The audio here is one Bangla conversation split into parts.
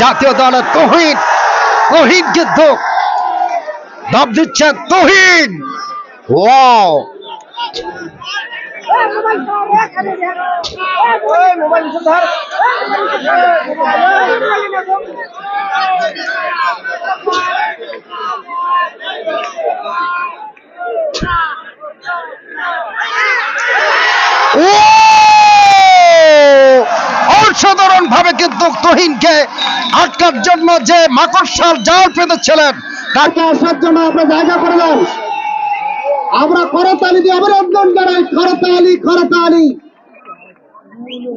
জাতীয় দলের তহিন তহিন কিন্তু দাম দিচ্ছে তহিন ওয়াও ও অসাধারণ ভাবে কিন্তু তহিনকে আটকার জন্য যে মাকড়সার জাল পেতেছিলেন, তাকে আসার জন্য আমরা জায়গা করে দেন আমরা করতালি দিয়ে অভিনন্দন জানাই। করতালি করতালি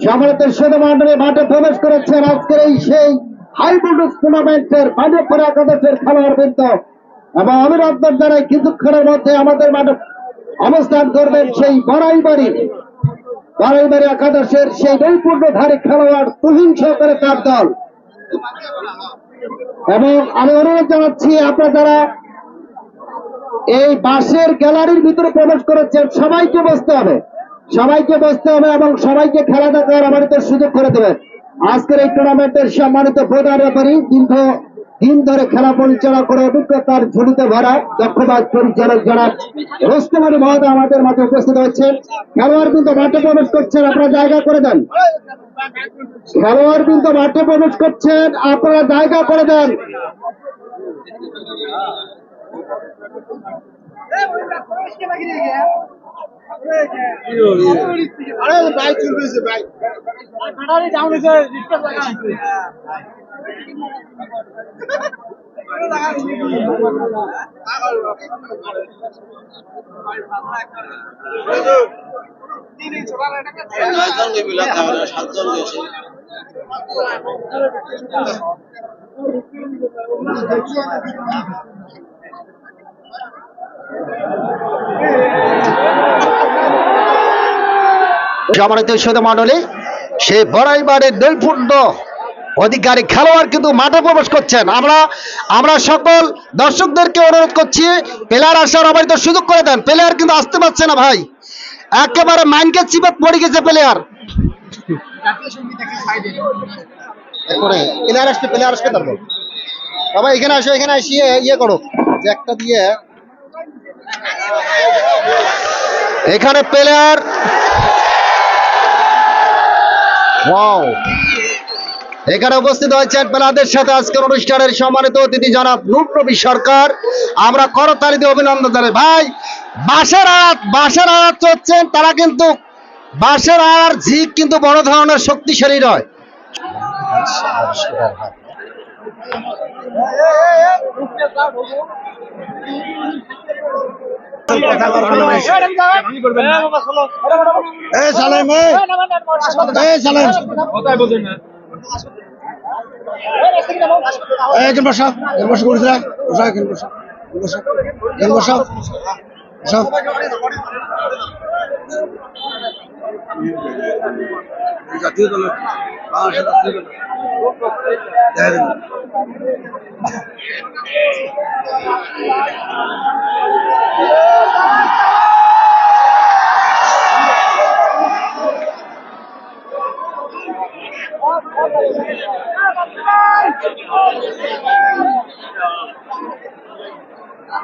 সম্মানিত শুধু মন্ডলী মাঠে প্রবেশ করেছেন আজকের এই সেই হাই ভোল্টেজ টুর্নামেন্টের মাঠে পরে একাদশের খেলোয়াড় বৃন্দ। এবং অভিনন্দন জানাই, কিছুক্ষণের মধ্যে আমাদের মাঠে অবস্থান করবেন সেই বড়াই বাড়ি বড়াই বাড়ি একাদশের সেই নৈপুণ্যধারী খেলোয়াড় তুহিন সহকারে তার দল। এবং আমি অনুরোধ জানাচ্ছি, আপনারা যারা এই বাসের গ্যালারির ভিতরে প্রবেশ করেছেন, সবাইকে বসতে হবে। সবাইকে বসতে হবে এবং সবাইকে খেলা দেখার আমাদের সুযোগ করে দেবেন। আজকের এই টুর্নামেন্টের সম্মানিত প্রধান রেফারি দীর্ঘ দিন ধরে খেলা পরিচালনা করে অভিজ্ঞতার ঝুলিতে ভরা দক্ষবাদ পরিচালক যারা রোস্তমারি মহোদয় আমাদের মাঝে উপস্থিত হচ্ছেন খেলোয়াড় কিন্তু মাঠে প্রবেশ করছেন, আপনারা জায়গা করে দেন। খেলোয়াড় কিন্তু মাঠে প্রবেশ করছেন, আপনারা জায়গা করে দেন। চলতেছে বাইক সাতজন গেছে সম্মানিত সৌদ মন্ডলী সে বড়াইবাড়ির নৈপুণ্য অধিকারী খেলোয়াড় কিন্তু মাঠে প্রবেশ করছেন। আমরা আমরা সকল দর্শকদেরকে অনুরোধ করছি প্লেয়ার আসার আমার তো সুযোগ করে দেন। প্লেয়ার কিন্তু আসতে পারছে না ভাই। একেবারে মাইনকে চিপাত পড়ে গেছে প্লেয়ার প্লেয়ার আসবে প্লেয়ার আসবে তারপর। বাবা এখানে আসো এখানে আসিয়ে ইয়ে করো। যে একটা দিয়ে এখানে প্লেয়ার এখানে উপস্থিত হয়েছেন প্লাদের সাথে আজকের অনুষ্ঠানের সম্মানিত অতিথি জনাব রূপনবী সরকার। আমরা করতালি দিয়ে অভিনন্দন জানাই। ভাই বাসের আড়াত বাসের আড়াত চলছেন, তারা কিন্তু বাসের আর ঝিক কিন্তু বড় ধরনের শক্তিশালী নয়। এখানে বসা। এখানে বসা বসা বসা। বসা জাতীয় দল বাংলাদেশের জাতীয় দল দেখা দিন সম্মানিত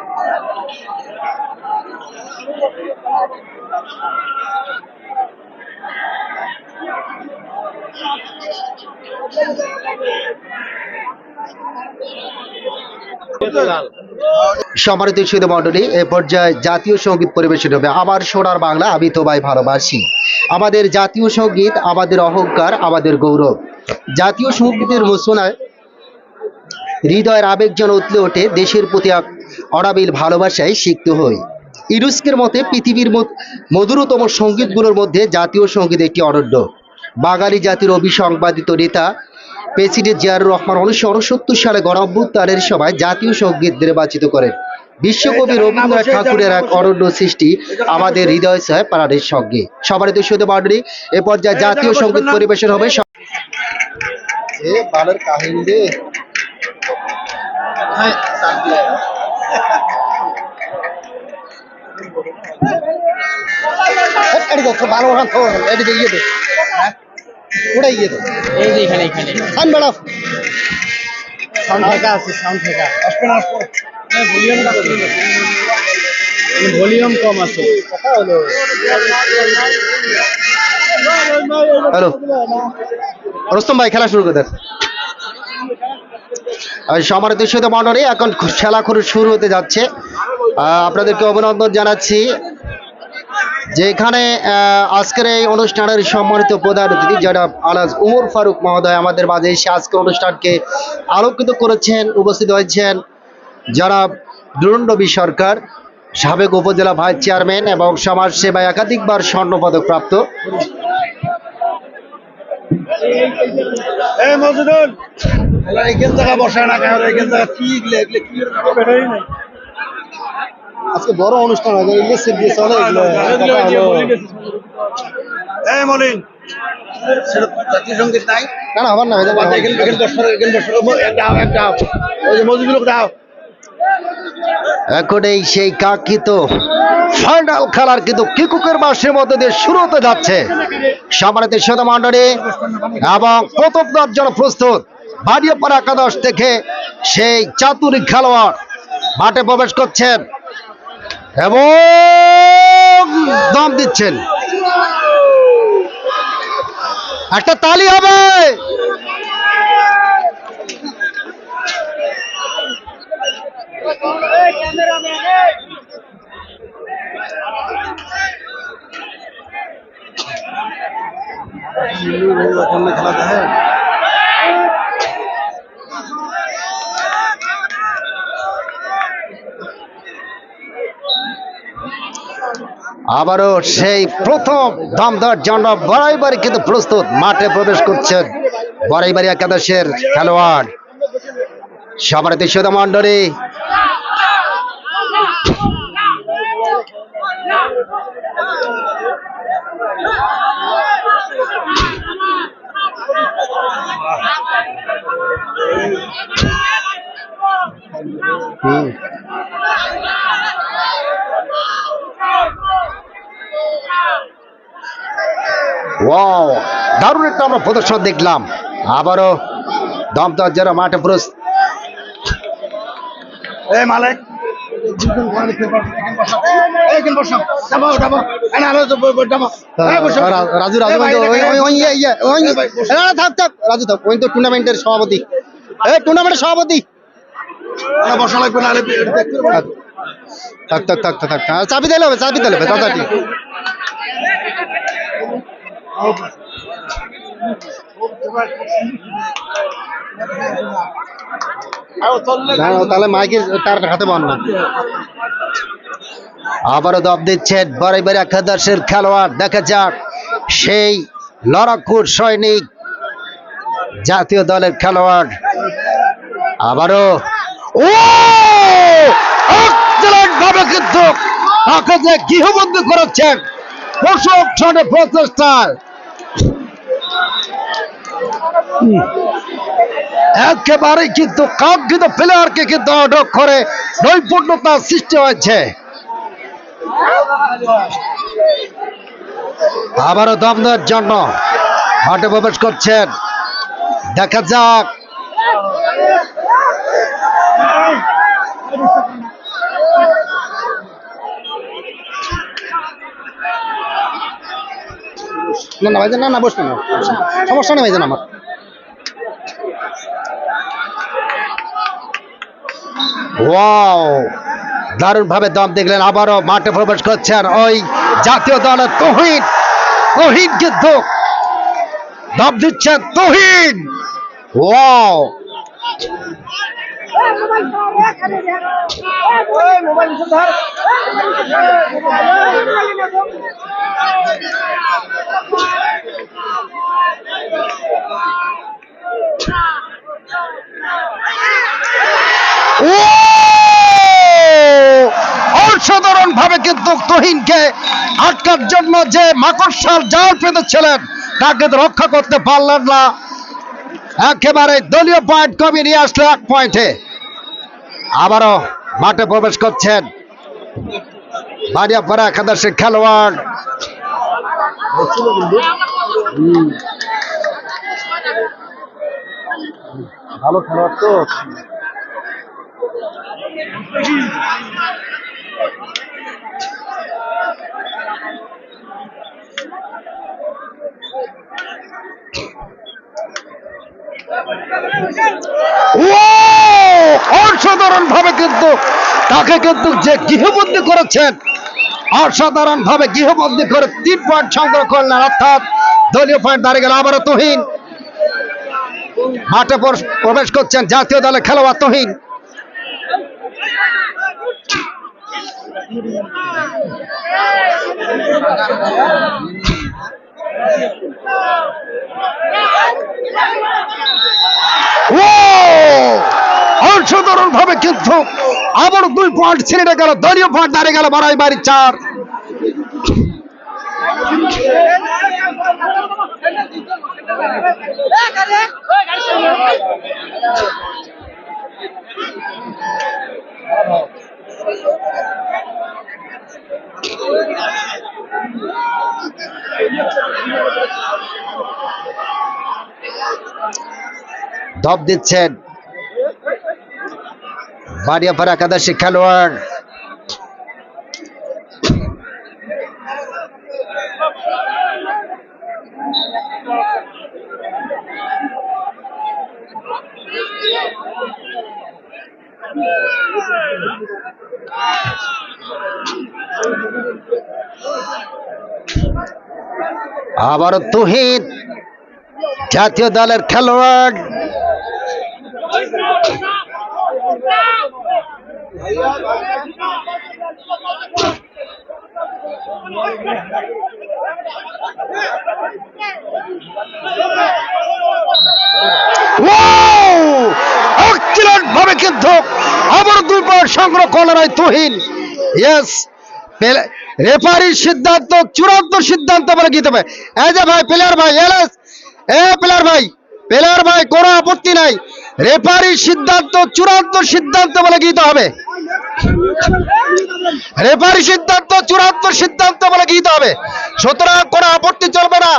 সুধী মণ্ডলী, এ পর্যায়ে জাতীয় সংগীত পরিবেশন হবে। আমার সোনার বাংলা, আমি তোমায় ভালোবাসি। আমাদের জাতীয় সংগীত, আমাদের অহংকার, আমাদের গৌরব। জাতীয় সঙ্গীতের ঘোষণায় হৃদয়ের আবেগ যেন উতলে ওঠে, দেশের প্রতি অনাবিল ভালোবাসায় সিক্ত হই। ইরুস্কের মতে পৃথিবীর মধুরতম সঙ্গীতগুলোর মধ্যে জাতীয় সংগীত একটি অনন্য। বাঙালি জাতির অভিসংবাদিত নেতা প্রেসিডেন্ট জিয়াউর রহমান উনিশশো উনসত্তর সালে গণঅভ্যুত্থানের সময় জাতীয় সংগীত নির্বাচিত করেন। বিশ্বকবি রবীন্দ্রনাথ ঠাকুরের এক অরণ্য সৃষ্টি আমাদের হৃদয় ছয় প্রাণের সঙ্গে। সবার দৃশ্যতে মন্ডলী এ পর্যায়ে জাতীয় সংগীত পরিবেশন হবে এ বালের কাহিনী রে এদিকে ভালো এদিকে ইয়ে দে। ওটা ইয়ে দে। এই যে এখানে এখানে। সান বেড়া সাউন্ড ঠেকা আছে সাউন্ড ঠেকা আসবে না আসবে ভলিউম কম আছে। হ্যালো। রুস্তম ভাই খেলা শুরু করে দেন। সমারোহ সাথে মন্ডলী এখন খেলা শুরু হতে যাচ্ছে। আপনাদেরকে অভিনন্দন জানাচ্ছি। যে এখানে আহ, আজকের এই অনুষ্ঠানের সম্মানিত প্রধান অতিথি যারা আলাজ উমর ফারুক মহোদয় আমাদের মাঝে এসে আজকের অনুষ্ঠানকে আলোকিত করেছেন উপস্থিত হয়েছেন যারা দুরুন্ডবী সরকার সাবেক উপজেলা ভাইস চেয়ারম্যান এবং সমাজ সেবায় একাধিকবার স্বর্ণপদক প্রাপ্ত। এই মজুদুল। এখান জায়গা বসায় না কেন এখান জায়গা কি এগুলো এগুলো কি ব্যাটারি নাই। আজকে বড় অনুষ্ঠান হবে এই মলিন। জাতীয় সংগীত নাই। না না আমার না এখানে এখানে বসো একটা একটা ওই যে মজুদুল দাও। এখন এই সেই কাঙ্ক্ষিত ফাইনাল খেলার কিন্তু কিকুকের মাসের মধ্যে দিয়ে শুরু হতে যাচ্ছে। সম্মানিত শ্রোতা মণ্ডলী, এবং প্রথম দশ জন প্রস্তুত, বাড়িয়াপাড়া একাদশ থেকে সেই চাতুরিক খেলোয়াড় মাঠে প্রবেশ করছেন এবং দম দিচ্ছেন। একটা তালি হবে। খেলা দেখে আবারও সেই প্রথম দাম দেওয়ার জন্য বরাইবারি কিন্তু প্রস্তুত মাঠে প্রবেশ করছেন বরাইবারি একাদশের খেলোয়াড় সবার দৃশ্যত মন্ডলী হুম। দারুণ একটা আমরা প্রদর্শন দেখলাম। আবারও দম দেওয়ার জন্য মাঠে প্রস্তুত এই মালিক। রাজু রাজু থাক থাক রাজু থাক ওই তো টুর্নামেন্টের সভাপতি। টুর্নামেন্টের সভাপতি। বসা লাগবে না। থাক থাক থাক থাক থাক চাবি দিলে হবে চাবি দিলে হবে তাড়াতাড়ি না, তাহলে মাইকের তার হাতে বান না। আবারও দপ দিচ্ছেন বারে একাদশের খেলোয়াড়, দেখা যাক। সেই লড়াকুর সৈনিক, জাতীয় দলের খেলোয়াড়। আবারও ভাবে কিন্তু যে গৃহবন্দী করেছেন প্রচেষ্টায়। একেবারে কিন্তু কাঙ্ক্ষিত প্লেয়ারকে কিন্তু আটক করে নৈপুণ্যতা সৃষ্টি হয়েছে। আবারও দম দেওয়ার জন্য মাঠে প্রবেশ করছেন। দেখা যাক। না না, ভাইজান, না না বসবেন না সমস্যা নেই, ভাইজান, আমার। ওয়াও দারুণ ভাবে দম দেখলেন, আবারও মাঠে প্রবেশ করছেন ওই জাতীয় দলের তহিন তহিন কিন্তু দম দিচ্ছেন তহিন। ওয়াও অসাধারণ ভাবে কিন্তু তহিনকে আটকার জন্য যে মাকড়সার জাল পেতেছিলেন, তাকে রক্ষা করতে পারলেন না। একেবারে দলীয় পয়েন্ট কমিয়ে নিয়ে আসলো এক পয়েন্টে আবারও মাঠে প্রবেশ করছেন বাড়িয়াপাড়া একাদশের খেলোয়াড়। ভালো খেলোয়াড় তো। অসাধারণ ভাবে কিন্তু তাকে কিন্তু যে গৃহবন্দী করেছেন অসাধারণ ভাবে গৃহবন্দী করে তিন পয়েন্ট সংগ্রহ করলেন, অর্থাৎ দলীয় পয়েন্ট দাঁড়িয়ে গেল আবারও তুহিন। মাঠে প্রবেশ- করছেন জাতীয় দলের খেলোয়াড় তুহিন ও অসাধারণ ভাবে কিন্তু আবার দুই পয়েন্ট ছেড়ে গেল, দলীয় পয়েন্ট দাঁড়িয়ে গেল বাড়াই বাড়ি চার। ধপ দিচ্ছেন। বাড়িয়াপাড়া একাদশী খেলোয়াড়। আবারও তুহিন জাতীয় দলের খেলোয়াড়। এক্সিলেন্ট ভাবে কিন্তু আবার দুই পয়েন্ট সংগ্রহ করলেন ওই তুহিন ইয়েস রেফারির সিদ্ধান্ত, চূড়ান্ত সিদ্ধান্ত বলে গীত হবে এই যে ভাই প্লেয়ার ভাই এলএস এ প্লেয়ার ভাই প্লেয়ার ভাই, কোনো আপত্তি নাই। রেফারির সিদ্ধান্ত, চূড়ান্ত সিদ্ধান্ত বলে গীত হবে। রেফারি সিদ্ধান্ত, চূড়ান্ত সিদ্ধান্ত বলে গীত হবে। সুতরাং কোনো আপত্তি চলবে না.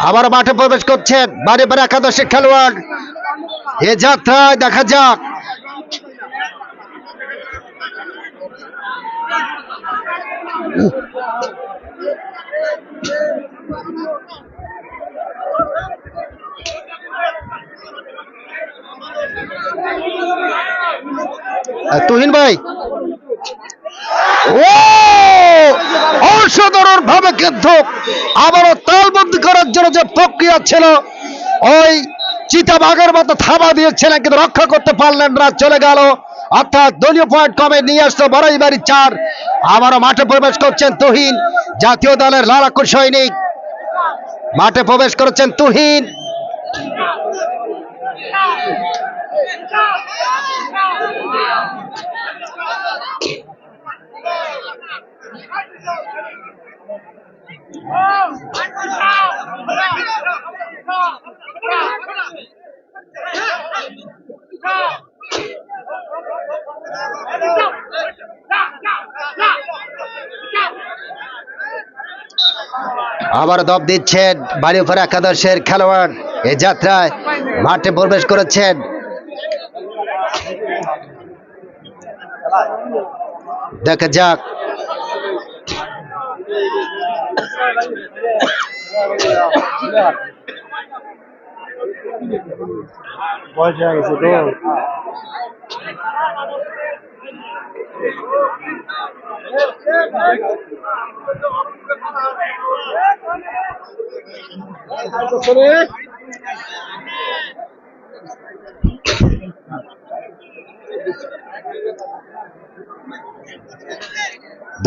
আবার মাঠে প্রবেশ করছেন বারে বারে একাদশে খেলোয়াড়। এ যাত্রায় দেখা যাক। তুহিন ভাই। ও! অসাধারণ ভাবে কিন্তু আবারও তালবন্দি করার জন্য যে প্রক্রিয়া ছিল, ওই চিতাবাঘের মতো থাবা দিয়েছিলেন কিন্তু রক্ষা করতে পারলেন না, চলে গেল। অর্থাৎ দলীয় পয়েন্ট কমে নিয়ে আসলো বড়াই বাড়ি চার। আবারও মাঠে প্রবেশ করছেন তুহিন। জাতীয় দলের লালাকুর সৈনিক। মাঠে প্রবেশ করেছেন তুহিন। Go! আবার দপ দিচ্ছেন বাড়ি বাড়িপুর একাদশের খেলোয়াড়। এ যাত্রায় মাঠে প্রবেশ করেছেন। দেখা যাক। বয়স হয়ে গেছে তো।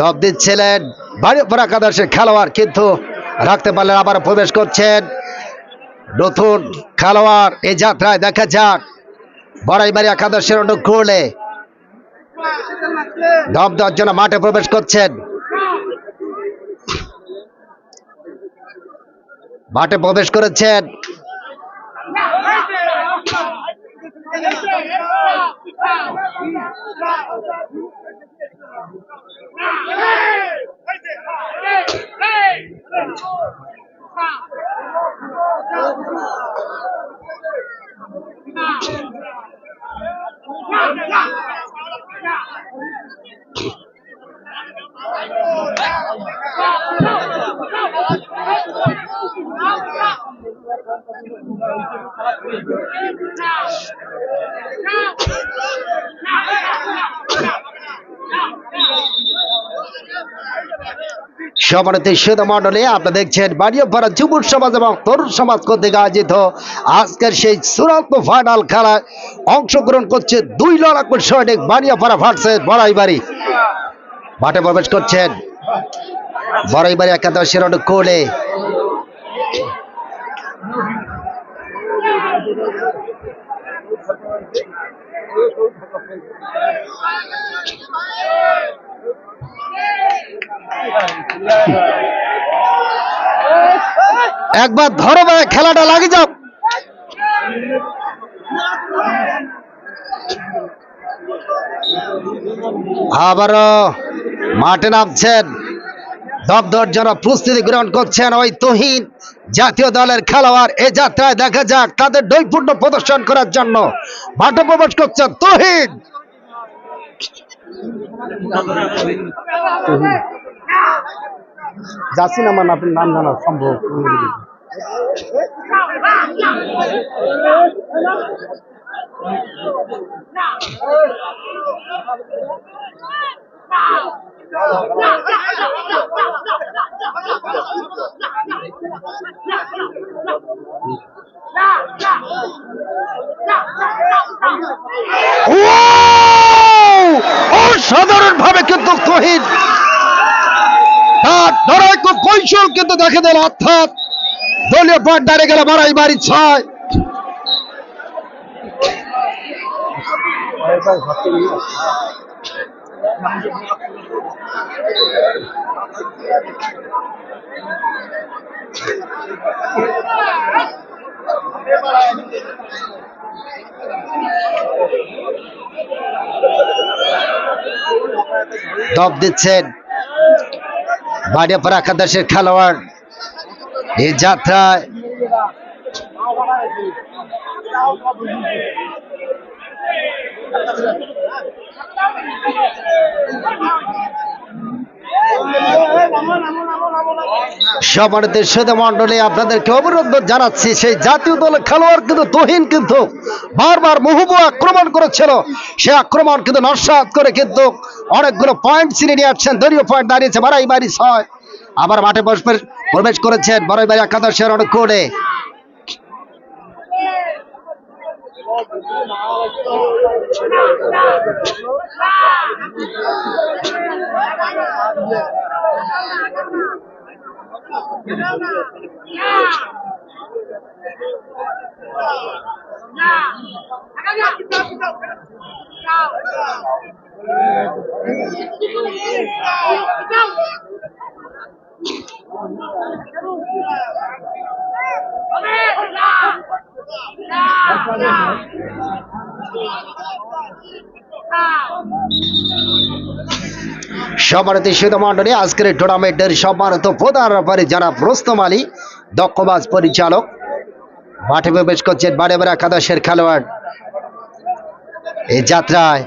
দপ দিচ্ছিলেন বাড়িপুর একাদশের খেলোয়াড়, কিন্তু রাখতে পারলেন আবার প্রবেশ করছেন। নতুন খেলোয়াড় এই যাত্রায় দেখা যাক। বড়াইবাড়ি একাদশের অনুকূলে দপ দেওয়ার জন্য মাঠে প্রবেশ করছেন। মাঠে প্রবেশ করেছেন। সম্মানিত শ্রোতা মন্ডলী আপনারা দেখছেন বাড়িয়াপাড়া যুব সমাজ এবং তরুণ সমাজ কর্তৃক আয়োজিত আজকের সেই চূড়ান্ত ফাইনাল খেলায় অংশগ্রহণ করছে দুই লড়াকু সৈনিক বাড়িয়াপাড়া ভার্সেস বড়াই বাড়ি মাঠে প্রবেশ করছেন বড়াই বাড়ি একাদশের কোলে। একবার ধরো ভাই, খেলাটা লাগে যাও। আবারও মাঠে নামছেন। দপ্তর যারা প্রস্তুতি গ্রহণ করছেন ওই তহিন। জাতীয় দলের খেলোয়াড়, এ যাত্রায় দেখা যাক তাদের নৈপুণ্য প্রদর্শন করার জন্য। মাঠে প্রবেশ করছেন তহিন। যাচ্ছি না মানে আপনার নাম জানা সম্ভব অসাধারণ ভাবে কিন্তু তহিন তার লড়াই খুব কৌশল কিন্তু দেখে দিল অর্থাৎ দলীয় পয়েন্ট দাঁড়িয়ে গেল মারাই মারি ছয়। দপ দিচ্ছেন বাড়িয়াপাড়া একাদশের খেলোয়াড়। এই যাত্রায় সম্মানিত শ্রোতা মন্ডলী আপনাদেরকে অভিনন্দন জানাচ্ছি, সেই জাতীয় দলের খেলোয়াড় কিন্তু তহিন কিন্তু বারবার মুহুবু আক্রমণ করেছিল। সে আক্রমণ কিন্তু নস্বাত করে কিন্তু অনেকগুলো পয়েন্ট ছিনে নিয়ে আসছেন। দলীয় পয়েন্ট দাঁড়িয়েছে বারাই বাড়ি ছয়। আবার মাঠে প্রবেশ- করেছেন বড়াই বাড়ি একাদশের অনেক 야! সম্মানিত মন্ডলী আজকের টুর্নামেন্টের সম্মানিত প্রধান রেফারি যারা প্রস্তম আলী দক্ষবাজ পরিচালক, মাঠে প্রবেশ করছেন বারে বারে একাদশের খেলোয়াড়। এই যাত্রায়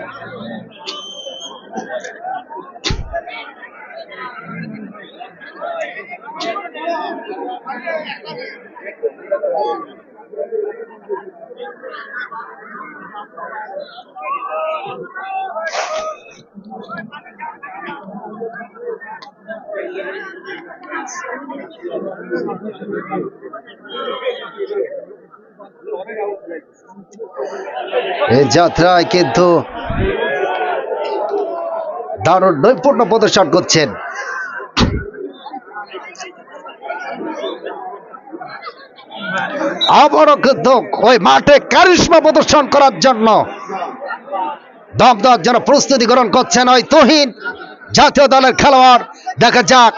যাত্রায় কিন্তু দারুণ নৈপুণ্য প্রদর্শন করছেন। আবারও ওই মাঠে কারিশ্মা প্রদর্শন করার জন্য দমদম যেন প্রস্তুতি গ্রহণ করছেন ওই তহিন জাতীয় দলের খেলোয়াড়। দেখা যাক।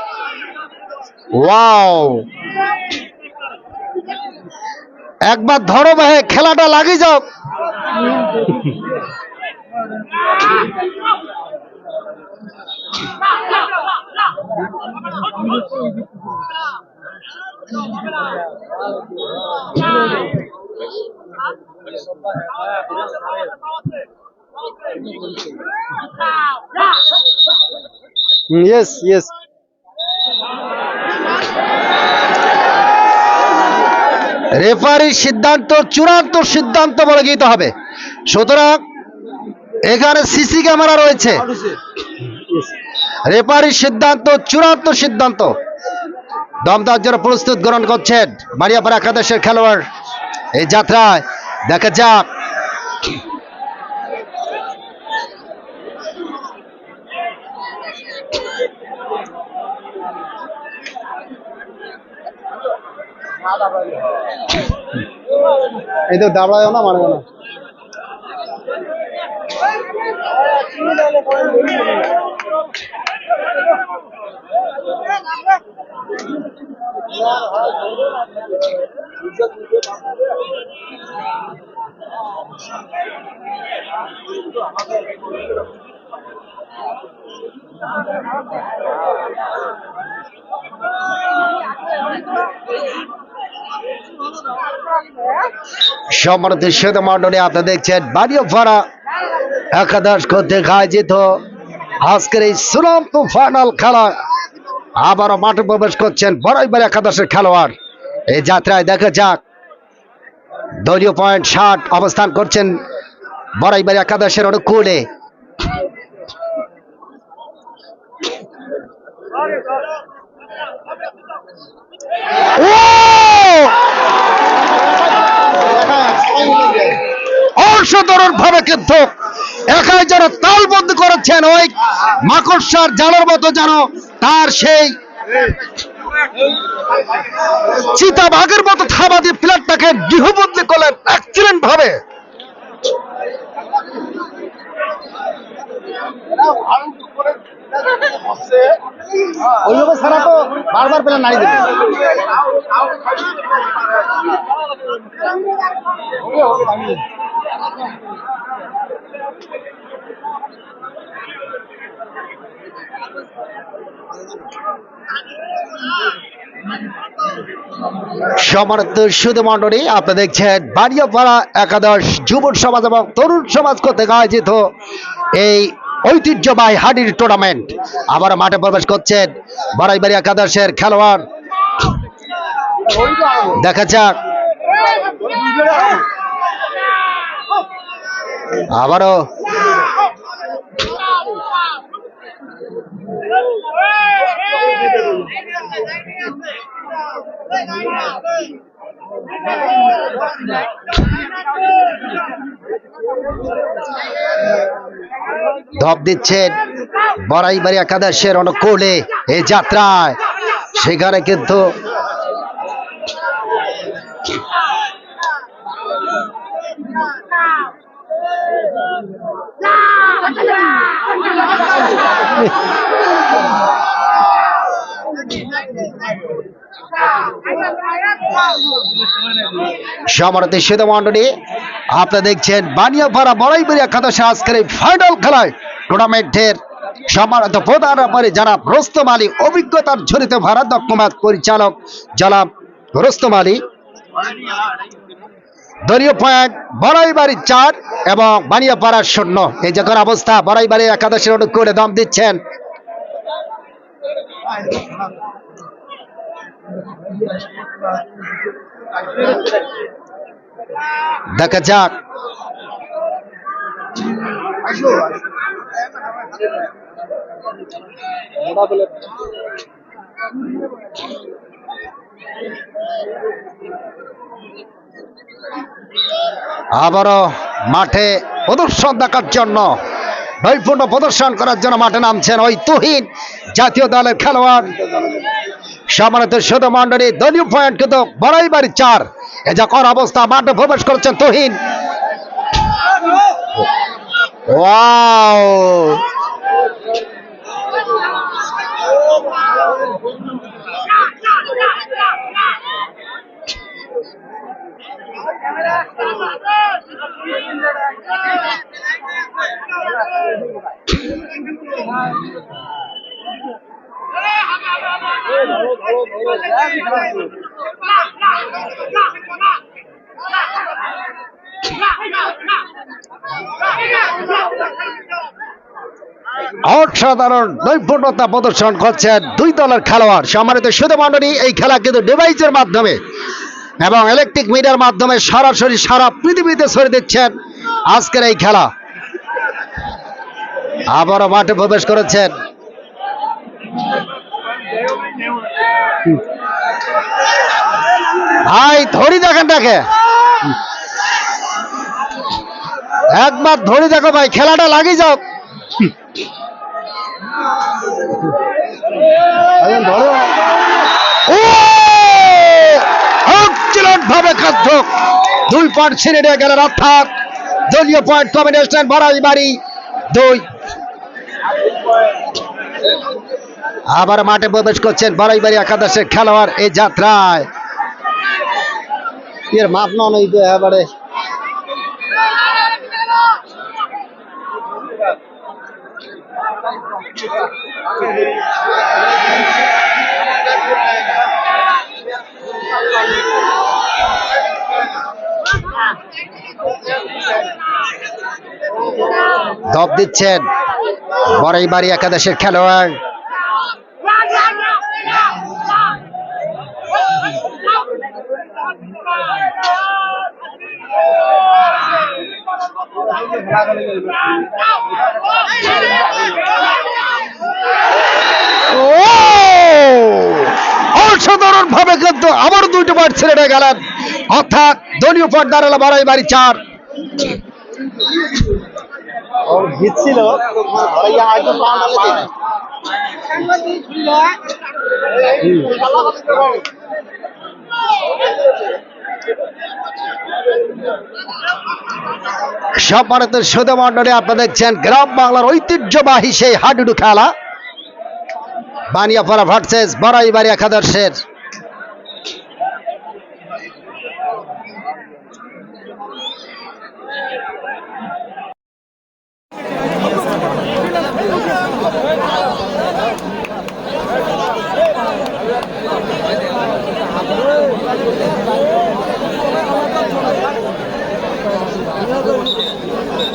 একবার ধরো ভাই খেলাটা লাগি যাও ইয়েস ইয়েস রেফারির সিদ্ধান্ত চূড়ান্ত সিদ্ধান্ত বলে গিয়ে হবে। সুতরাং এখানে সিসি ক্যামেরা রয়েছে। রেফারির সিদ্ধান্ত চূড়ান্ত সিদ্ধান্ত। দমদার জন্য প্রস্তুত গ্রহণ করছেন বাড়িয়াপাড়া একাদশের খেলোয়াড়। এই যাত্রায় দেখা যাক। এই তো দাবড়ায় না, মারবো না। সম্মানিত শ্রোতা মন্ডলী আপনারা দেখছেন বাড়িয়াপাড়া একাদশ কর্তৃক আয়োজিত আজকের এই চূড়ান্ত ফাইনাল খেলা। আবারও মাঠে প্রবেশ করছেন বড়াইবার একাদশের খেলোয়াড়। এই যাত্রায় দেখা যাক দলীয় পয়েন্ট ষাট অবস্থান করছেন বড়াই বড়াইবার একাদশের অনুকূলে। ভাবে কিন্তু একাই যেন তালবদ্ধ করেছেন ওই মাকড়সার জালের মতো যেন তার সেই চিতাবাঘের মতো থাবা দিয়ে প্লেটটাকে গৃহবন্দী করলেন অ্যাক্সিডেন্ট ভাবে। ওইভাবে ছাড়া তো বারবার পেলে নাই দেবে দেখছেন বাড়িয়াপাড়া একাদশ যুব সমাজ এবং তরুণ সমাজ কর্তৃক আয়োজিত এই ঐতিহ্যবাহী হাডির টুর্নামেন্ট আবার মাঠে প্রবেশ করছেন বাড়াইবাড়ি একাদশের খেলোয়াড়। দেখা যাক। আবারও। ধপ দিচ্ছেন বড়াইবাড়ি একাদশের অনুকূলে এই যাত্রায়। সেখানে কিন্তু সমারতি সেতু মন্ডলী আপনারা দেখছেন বানিয়াপাড়া বড়াইবাড়ি একাদশে আজকের এই ফাইনাল খেলায় টুর্নামেন্টের সমানত প্রধান ব্যাপারে যারা রোস্তম আলী, অভিজ্ঞতার ঝরিত ভারতক্ষ ম্যাচ পরিচালক জনাব রোস্তম আলী। দলীয় পয়েন্ট বড়াইবাড়ির চার এবং বানিয়াপাড়ার শূন্য। এই যখন অবস্থা, বড়াইবাড়ির একাদশের অনুকূলে দম দিচ্ছেন। দেখা যাক। আবারও মাঠে প্রদর্শন দেখার জন্য, নৈপুণ্য প্রদর্শন করার জন্য মাঠে নামছেন ওই তুহিন জাতীয় দলের খেলোয়াড়। সমানতের সদা মন্ডলী দলীয় পয়েন্ট কিন্তু বড়াই বাড়ি চার। এ যখন অবস্থা, মাঠে প্রবেশ করছেন তহিন। Thank you. অসাধারণ নৈপুণ্যতা প্রদর্শন করছেন দুই দলের খেলোয়াড়। সম্মানিত শুধু মন্ডলী এই খেলা কিন্তু ডিভাইসের মাধ্যমে এবং ইলেকট্রিক মিডিয়ার মাধ্যমে সরাসরি সারা পৃথিবীতে ছড়িয়ে দিচ্ছেন আজকের এই খেলা। আবারও মাঠে প্রবেশ করেছেন ভাই, ধরি দেখেন দেখে। একবার ধরি দেখো ভাই, খেলাটা লাগি যাও দুই পয়েন্ট ছিঁড়ে নিয়ে গেলেন পয়েন্ট বাড়াই বাড়ি দুই। আবার মাঠে প্রবেশ করছেন বাড়াইবাড়ি একাদশের খেলোয়াড় এই যাত্রায়। এর মাপ এই তো এবারে। দপ দিচ্ছেন বড়াই বাড়ি একাদশের খেলোয়াড়। অসাধারণ ভাবে কিন্তু আবার দুইটা পয়েন্ট ছেড়ে গেলেন। অর্থাৎ দলীয় পয়েন্ট দাঁড়াল বাড়াই বাড়ি চার। জিতছিল সম্মানিত সুধে মন্ডলী আপনারা দেখছেন গ্রাম বাংলার ঐতিহ্যবাহী সেই হাডুডু খেলা। বানিয়াপাড়া ভার্সেস বড়াইবাড়ি একাদশের।